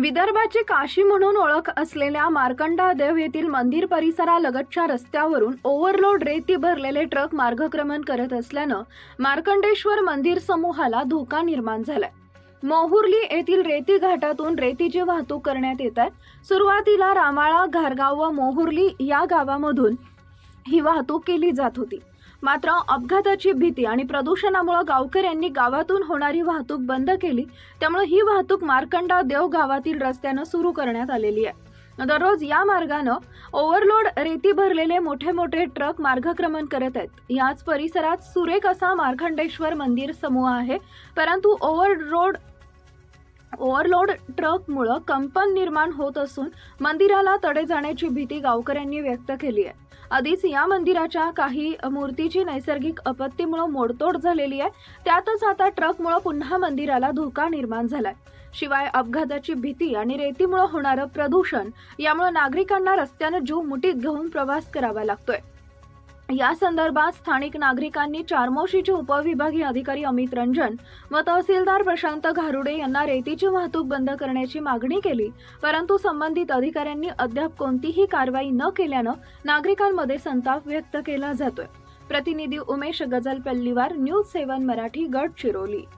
विदर्भाची काशी म्हणून ओळख असलेल्या मार्कंडा देव येथील मंदिर परिसरालगतच्या रस्त्यावरून ओव्हरलोड रेती भरलेले ट्रक मार्गक्रमण करत असल्यानं मार्कंडेश्वर मंदिर समूहाला धोका निर्माण झालाय. मोहुर्ली येथील रेती घाटातून रेतीची वाहतूक करण्यात येत आहे. सुरुवातीला रामाळा घारगाव व मोहुर्ली या गावामधून ही वाहतूक केली जात होती. मात्र अपघाताची भीती आणि प्रदूषणामुळे गावकऱ्यांनी गावातून होणारी वाहतूक बंद केली. त्यामुळे ही वाहतूक मार्कंडा देव गावातील रस्त्यानं सुरू करण्यात आलेली आहे. दररोज या मार्गानं ओव्हरलोड रेती भरलेले मोठे मोठे ट्रक मार्गक्रमण करत आहेत. याच परिसरात सुरेख असा मार्कंडेश्वर मंदिर समूह आहे. परंतु ओव्हरलोड ओव्हरलोड ट्रकमुळं कंपन निर्माण होत असून मंदिराला तडे जाण्याची भीती गावकऱ्यांनी व्यक्त केली आहे. आधीच या मंदिराच्या काही मूर्तीची नैसर्गिक आपत्तीमुळे मोडतोड झालेली आहे. त्यातच आता ट्रकमुळे पुन्हा मंदिराला धोका निर्माण झालाय. शिवाय अपघाताची भीती आणि रेतीमुळे होणारं प्रदूषण यामुळे नागरिकांना रस्त्यानं जीव मुठीत घेऊन प्रवास करावा लागतोय. या संदर्भात स्थानिक नागरिकांनी चारमोशीचे उपविभागीय अधिकारी अमित रंजन व तहसीलदार प्रशांत घारुडे यांना रेतीची वाहतूक बंद करण्याची मागणी केली परंतु संबंधित अधिकाऱ्यांनी अद्याप कोणतीही कारवाई न केल्यानं नागरिकांमध्ये संताप व्यक्त केला जातोय. प्रतिनिधी उमेश गजल पल्लीवार न्यूज सेवन मराठी गडचिरोली.